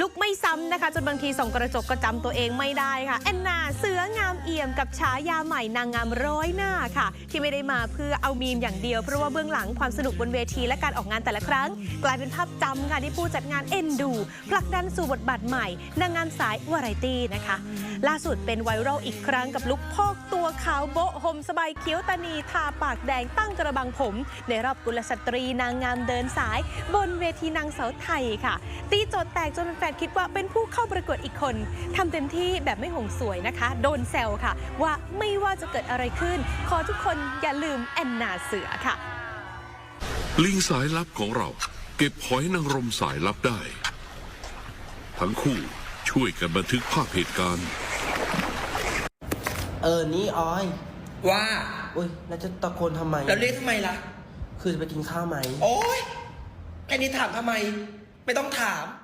ลุกไม่ซ้ำนะคะ จนบางทีส่องกระจกก็จำตัวเองไม่ได้ค่ะ แอนนาเสืองามเอี่ยมกับฉายาใหม่นางงามร้อยหน้าค่ะ ที่ไม่ได้มาเพื่อเอามีมอย่างเดียว เพราะว่าเบื้องหลังความสนุกบนเวทีและการออกงานแต่ละครั้ง กลายเป็นภาพจำค่ะที่ผู้จัดงานเอ็นดูผลักดันสู่บทบาทใหม่นางงามสายวาไรตี้นะคะ ล่าสุดเป็นไวรัลอีกครั้งกับลุคพอกตัวขาวโบะห่มสบายเขียวตานีทาปากแดงตั้งกระบังผม ในรอบกุลสตรีนางงามเดินสาย บนเวทีนางเสาวไทยค่ะ ตีโจทย์แตกจนแฟนๆคิดว่าเป็นผู้เข้าประกวดอีกคนทำเต็มที่แบบไม่หงสวยนะคะ โดนแซวค่ะ ว่าไม่ว่าจะเกิดอะไรขึ้น ขอทุกคนอย่าลืมแอนนาเสือค่ะ ลิงสายลับของเรา เก็บหอยนางรมสายลับได้ ทั้งคู่ช่วยกันบันทึกภาพเหตุการณ์ เออ นี่ออย ว่าอุ้ยแล้วจะตะโกนทำไม แล้วเรียกทำไมล่ะ คือจะไปกินข้าวไหม โอ๊ยแค่นี้ถามทำไม ไม่ต้องถามอ้าวงั้นไป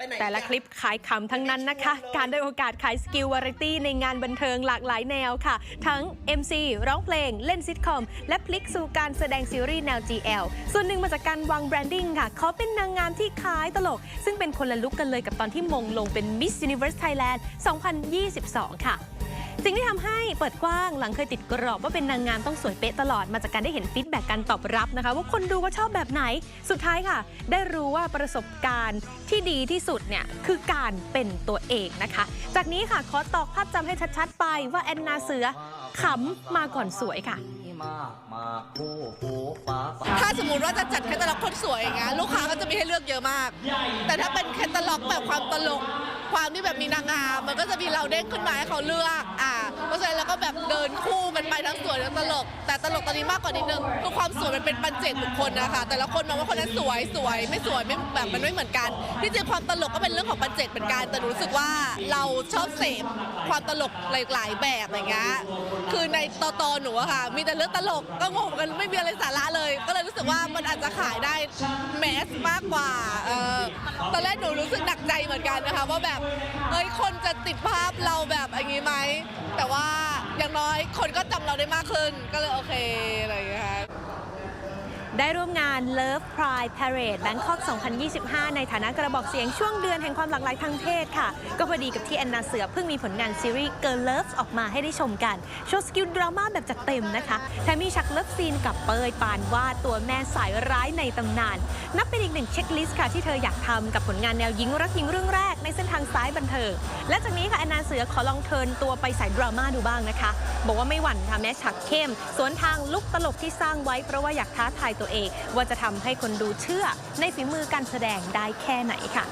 แล้วนะไปไหนแต่ละอีกอคลิปขายขำทั้งนั้นนะคะ การได้โอกาสขายสกิลวาไรตี้ในงานบันเทิงหลากหลายแนวค่ะ ทั้ง MC ร้องเพลง เล่นซิทคอม และพลิกสู่การแสดงซีรีส์แนว GL ส่วนหนึ่งมาจากการวางแบรนดิ้งค่ะ เขาเป็นนางงามที่ขายตลก ซึ่งเป็นคนละลุกกันเลยกับตอนที่มงลงเป็น Miss Universe Thailand 2022 ค่ะ สิ่งที่ทำให้เปิดกว้างหลังเคยติดกรอบว่าเป็นนางงามต้องสวยเป๊ะตลอดมาจากการได้เห็นฟีดแบ็กการตอบรับนะคะ ว่าคนดูว่าชอบแบบไหนสุดท้ายค่ะ ได้รู้ว่าประสบการณ์ที่ดีที่สุดเนี่ยคือการเป็นตัวเองนะคะ จากนี้ค่ะขอตอกภาพจำให้ชัดๆไปว่าแอนนาเสือขำมาก่อนสวยค่ะถ้าสมมติว่าจะจัดแคตตาล็อกคนสวยอย่างเงี้ยลูกค้าก็จะมีให้เลือกเยอะมาก แต่ถ้าเป็นแคตตาล็อกแบบความตลก ความที่แบบมีนางงามมันก็จะมีเราเด้งขึ้นมาให้เขาเลือก เพราะฉะนั้นเราก็แบบเดินคู่กันไปทั้งสวยทั้งตลก แต่ตลกตอนนี้มากกว่านิดนึงคือความสวยมันเป็นปัจเจกบุคคลนะคะแต่ละคนมองว่าคนนั้นสวยสวยไม่สวยไม่แบบมันไม่เหมือนกันที่จริงความตลกก็เป็นเรื่องของปัจเจกเหมือนกันแต่หนูรู้สึกว่าเราชอบเสพความตลกหลายๆแบบอย่างเงี้ยคือในตอตอหนูอะค่ะ มีแต่เรื่องตลกก็งงกันไม่มีอะไรสาระเลย ก็เลยรู้สึกว่ามันอาจจะขายได้แมสมากกว่าออตอนแรกหนูรู้สึกหนักใจเหมือนกันนะคะว่าแบบเฮ้ยคนจะติดภาพเราแบบอย่างนี้ไหมแต่ว่าอย่างน้อยคนก็จำเราได้มากขึ้นก็เลยโอเคอะไรอย่างเงี้ยค่ะ ได้ร่วมงาน Love Pride Parade Bangkok 2025 ในฐานะกระบอกเสียงช่วงเดือนแห่งความหลากหลายทางเพศค่ะ ก็พอดีกับที่แอนนาเสือเพิ่งมีผลงานซีรีส์ Girl Love ออกมาให้ได้ชมกัน โชว์สกิลดราม่าแบบจัดเต็มนะคะแถมมีฉากเลิฟซีนกับเปยปานวาดตัวแม่สายร้ายในตำนาน นับเป็นอีกหนึ่งเช็คลิสต์ค่ะที่เธออยากทำกับผลงานแนวหญิงรักหญิงเรื่องแรกในเส้นทางซ้ายบันเทิงและจากนี้ค่ะแอนนาเสือขอลองเทิร์นตัวไปสายดราม่าดูบ้างนะคะ บอกว่าไม่หวั่นค่ะแม้ฉากเข้ม สวนทางลุกตลกที่สร้างไว้เพราะว่าอยากท้าทายตัวเอง ว่าจะทำให้คนดูเชื่อในฝีมือการแสดงได้แค่ไหนค่ะ